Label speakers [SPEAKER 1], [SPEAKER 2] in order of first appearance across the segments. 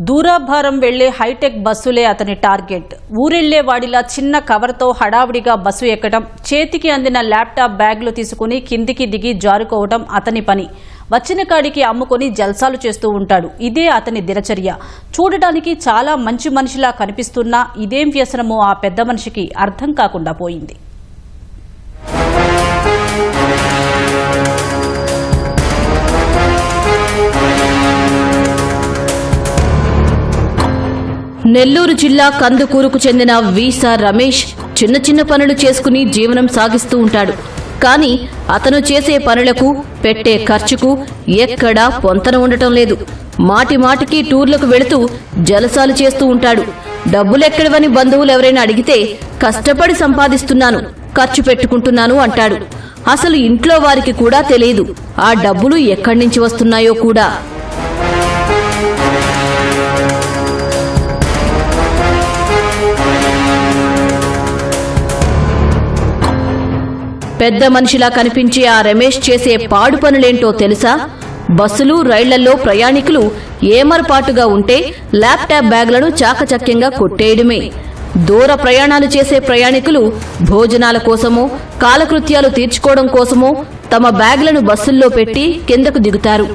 [SPEAKER 1] దూరాభారం వెళ్ళే హైటెక్ బస్సులే అతని టార్గెట్. ఊరెళ్ళే వాడిలా చిన్న కవర్తో హడావిడిగా బస్సు ఎక్కడం చేతికి అందిన ల్యాప్టాప్ బ్యాగ్లు తీసుకుని కిందికి దిగి జారుకోవటం అతని పని. వచ్చిన కాడికి అమ్ముకొని జల్సాలు చేస్తూ ఉంటాడు. ఇదే అతని దినచర్య. చూడటానికి చాలా మంచి మనిషిలా కనిపిస్తున్నా ఇదేం వ్యసనమో ఆ పెద్ద మనిషికి అర్థం కాకుండా పోయింది. నెల్లూరు జిల్లా కందుకూరుకు చెందిన వీసా రమేష్ చిన్న చిన్న పనులు చేసుకుని జీవనం సాగిస్తూ ఉంటాడు. కానీ అతను చేసే పనులకు పెట్టే ఖర్చుకు ఎక్కడా పొంతన ఉండటం లేదు. మాటి మాటికి టూర్లకు వెళుతూ జలసాలు చేస్తూ ఉంటాడు. డబ్బులెక్కడివని బంధువులు ఎవరైనా అడిగితే కష్టపడి సంపాదిస్తున్నాను ఖర్చు పెట్టుకుంటున్నాను అంటాడు. అసలు ఇంట్లో వారికి కూడా తెలియదు. ఆ డబ్బులు ఎక్కడి నుంచి వస్తున్నాయో కూడా. పెద్ద మనిషిలా కనిపించే ఆ రమేష్ చేసే పాడు పనులేంటో తెలుసా? బస్సులు రైళ్ళలో ప్రయాణికులు ఏమరపాటుగా ఉంటే ల్యాప్టాప్ బ్యాగ్లను చాకచక్యంగా కొట్టేయడమే. దూర ప్రయాణాలు చేసే ప్రయాణికులు భోజనాల కోసమో కాలకృత్యాలు తీర్చుకోవడం కోసమో తమ బ్యాగ్లను బస్సుల్లో పెట్టి కిందకు దిగుతారు.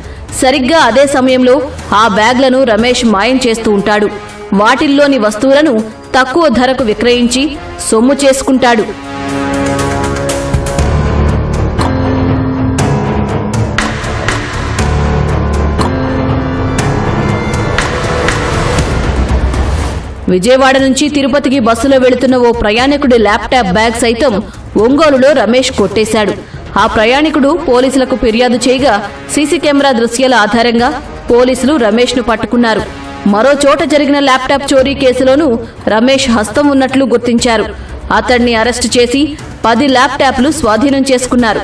[SPEAKER 1] సరిగ్గా అదే సమయంలో ఆ బ్యాగ్లను రమేష్ మాయం చేస్తూ ఉంటాడు. వాటిల్లోని వస్తువులను తక్కువ ధరకు విక్రయించి సొమ్ము చేసుకుంటాడు. విజయవాడ నుంచి తిరుపతికి బస్సులో వెళుతున్న ఓ ప్రయాణికుడి ల్యాప్టాప్ బ్యాగ్ సైతం ఒంగోలులో రమేష్ కొట్టేశాడు. ఆ ప్రయాణికుడు పోలీసులకు ఫిర్యాదు చేయగా సీసీ కెమెరా దృశ్యాల ఆధారంగా పోలీసులు రమేష్ను పట్టుకున్నారు. మరో చోట జరిగిన ల్యాప్టాప్ చోరీ కేసులోనూ రమేష్ హస్తం ఉన్నట్లు గుర్తించారు. అతన్ని అరెస్టు చేసి పది ల్యాప్టాప్లు స్వాధీనం చేసుకున్నారు.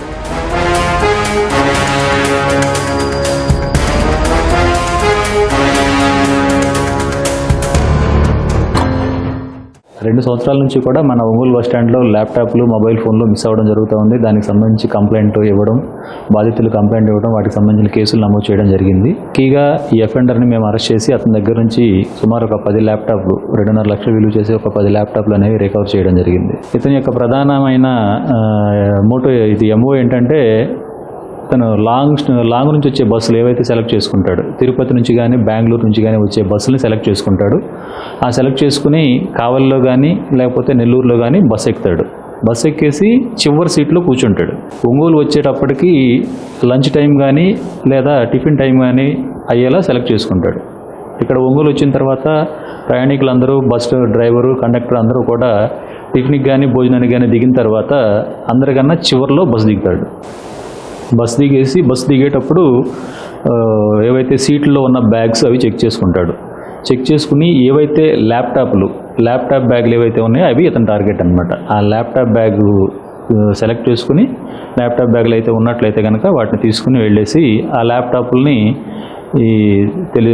[SPEAKER 2] రెండు సంవత్సరాల నుంచి కూడా మన ఒంగోలు బస్ స్టాండ్లో ల్యాప్టాప్లు మొబైల్ ఫోన్లు మిస్ అవ్వడం జరుగుతూ ఉంది. దానికి సంబంధించి కంప్లైంట్ ఇవ్వడం బాధితులు కంప్లైంట్ ఇవ్వడం వాటికి సంబంధించిన కేసులు నమోదు చేయడం జరిగింది. కీగా ఈ అఫెండర్ని మేము అరెస్ట్ చేసి అతని దగ్గర నుంచి సుమారు ఒక పది ల్యాప్టాప్లు రెండున్నర లక్షలు విలువ చేసి ఒక పది ల్యాప్టాప్లు అనేవి రికవర్ చేయడం జరిగింది. ఇతని యొక్క ప్రధానమైన మోటో ఇది ఎంఓ ఏంటంటే తను లాంగ్ లాంగ్ నుంచి వచ్చే బస్సులు ఏవైతే సెలెక్ట్ చేసుకుంటాడు తిరుపతి నుంచి కానీ బెంగళూరు నుంచి కానీ వచ్చే బస్సులను సెలెక్ట్ చేసుకుంటాడు. ఆ సెలెక్ట్ చేసుకుని కావలిలో కానీ లేకపోతే నెల్లూరులో కానీ బస్సు ఎక్కుతాడు. బస్సు ఎక్కేసి చివరి సీట్లో కూర్చుంటాడు. ఒంగోలు వచ్చేటప్పటికి లంచ్ టైం కానీ లేదా టిఫిన్ టైం కానీ అయ్యేలా సెలెక్ట్ చేసుకుంటాడు. ఇక్కడ ఒంగోలు వచ్చిన తర్వాత ప్రయాణికులందరూ బస్ డ్రైవరు కండక్టర్ అందరూ కూడా టిఫిన్కి కానీ భోజనానికి కానీ దిగిన తర్వాత అందరికన్నా చివరిలో బస్సు దిగుతాడు. బస్ దిగేసి బస్ దిగేటప్పుడు ఏవైతే సీట్లో ఉన్న బ్యాగ్స్ అవి చెక్ చేసుకుంటాడు. చెక్ చేసుకుని ఏవైతే ల్యాప్టాప్లు ల్యాప్టాప్ బ్యాగ్లు ఏవైతే ఉన్నాయో అవి ఇతని టార్గెట్ అనమాట ఆ ల్యాప్టాప్ బ్యాగ్ సెలెక్ట్ చేసుకుని ల్యాప్టాప్ బ్యాగ్లు అయితే ఉన్నట్లయితే కనుక వాటిని తీసుకుని వెళ్ళేసి ఆ ల్యాప్టాప్లని ఈ తెలి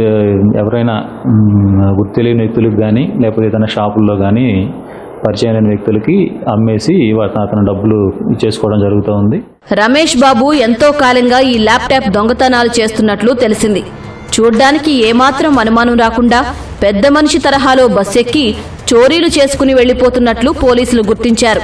[SPEAKER 2] ఎవరైనా గుర్తు తెలియని వ్యక్తులకు కానీ లేకపోతే ఏదైనా షాపుల్లో కానీ పరిచయం లేని వ్యక్తులకి అమ్మేసి అతను డబ్బులు ఇచ్చేసుకోవడం జరుగుతూ ఉంది.
[SPEAKER 1] రమేష్ బాబు ఎంతో కాలంగా ఈ ల్యాప్టాప్ దొంగతనాలు చేస్తున్నట్లు తెలిసింది. చూడ్డానికి ఏమాత్రం అనుమానం రాకుండా పెద్ద మనిషి తరహాలో బస్సెక్కి చోరీలు చేసుకుని వెళ్ళిపోతున్నట్లు పోలీసులు గుర్తించారు.